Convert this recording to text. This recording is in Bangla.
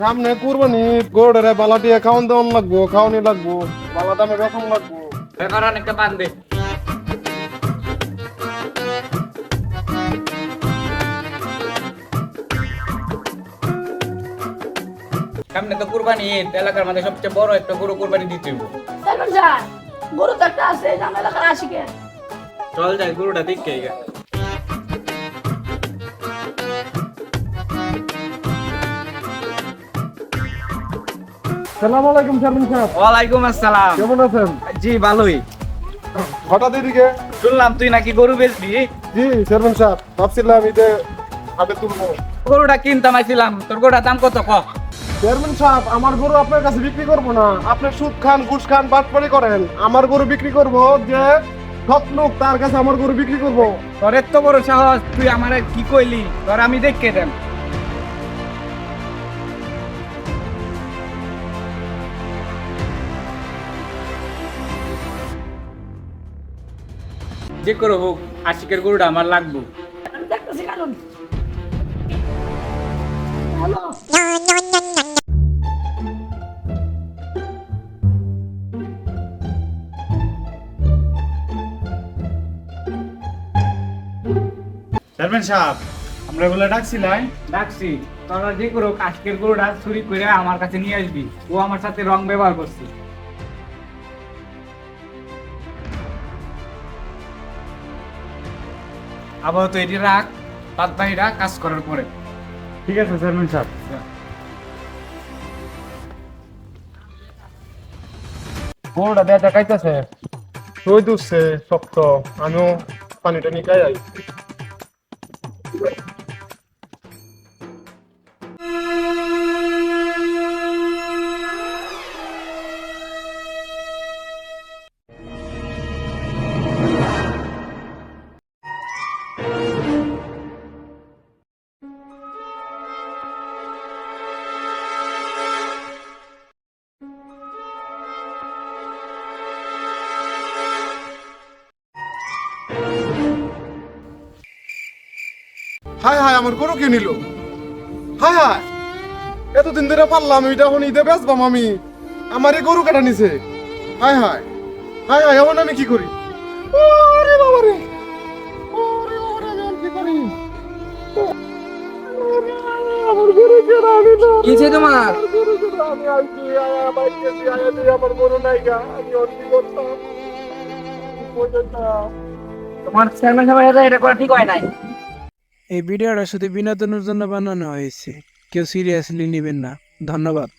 সামনে কুরবানি গোড়ে বালাটিয়া খাওয়ান দাওয়ান লাগবো খাওয়ানি লাগবো বালা দামে রকম লাগবো। এখন অনেকটা পান সামনে তো কুরবানি ঈদ এলাকার মধ্যে সবচেয়ে বড় একটা গরু কুরবানি দিতে হইব। সালমান যান গরু তো একটা আছে এলাকার আশিকে চল যাই গরুটা দেখে সালাম আলাইকুম শারমিন সাহেব। ওয়ালাইকুম আসসালাম। কেমন আছেন? জি ভালোই। হঠাৎ এদিকে শুনলাম তুই নাকি গরু বেচবি? জি চেয়ারম্যান সাহেব ভাবছিলাম ঈদে হাতে তুলবো। গরুটা কিনতাম আইছিলাম তোর গরুটার দাম কত ক? চেয়ারম্যান সাহেব আমার গরু আপনার কাছে বিক্রি করব না। আপনি সুদ খান ঘুষ খান বাটপাড়ি করেন। আমার গরু বিক্রি করব যে সৎলোক তার কাছে আমার গরু বিক্রি করব। তোর এত বড় সাহস তুই আমারে কি কইলি? তোর আমি দেখকে দেন। যে করে হোক আশিকের গরুটা আমার লাগবো। দেখতেছি কারণ হ্যালো চেয়ারম্যান সাহেব আমরা বলে ডাকছিলাই ডাকছি। তোরা যে করে হোক আশিকের গরুটা চুরি করে আমার কাছে নিয়ে আসবি। ও আমার সাথে রং ব্যবহার করছে। আপাতত এটি রাখ বাদ বাকিটা কাজ করার পরে। ঠিক আছে চেয়ারম্যান সাহেব। গরুটা দেয়া দেখাইতেছে। রোদ উঠছে শক্ত। আমিও পানিটা নিকাই আই। হায় হায় আমার গরু কে নিল? হায় হায় এতদিন ধরে পারলাম এটা এখন ঈদে বেচবাম আমি। আমার এই গরু কাটা নিছে? হায় হায় হায় হায় এমন আমি কি করি? ওরে বাবা রে ওরে বাবা রে আমি কি করি? আমার গরু কেনা নিল কিছে তোমার? গরু কেনা আমি আইছি আয়া বাইক গেছি আয়া তুই আমার গরু নাই গা আমি অন্য করতাম? তোমার চেয়ারম্যান সাহেব এটা করা ঠিক হয় নাই? এই ভিডিওটা শুধু বিনোদনের জন্য বানানো হয়েছে। কেউ সিরিয়াসলি নেবেন না। ধন্যবাদ।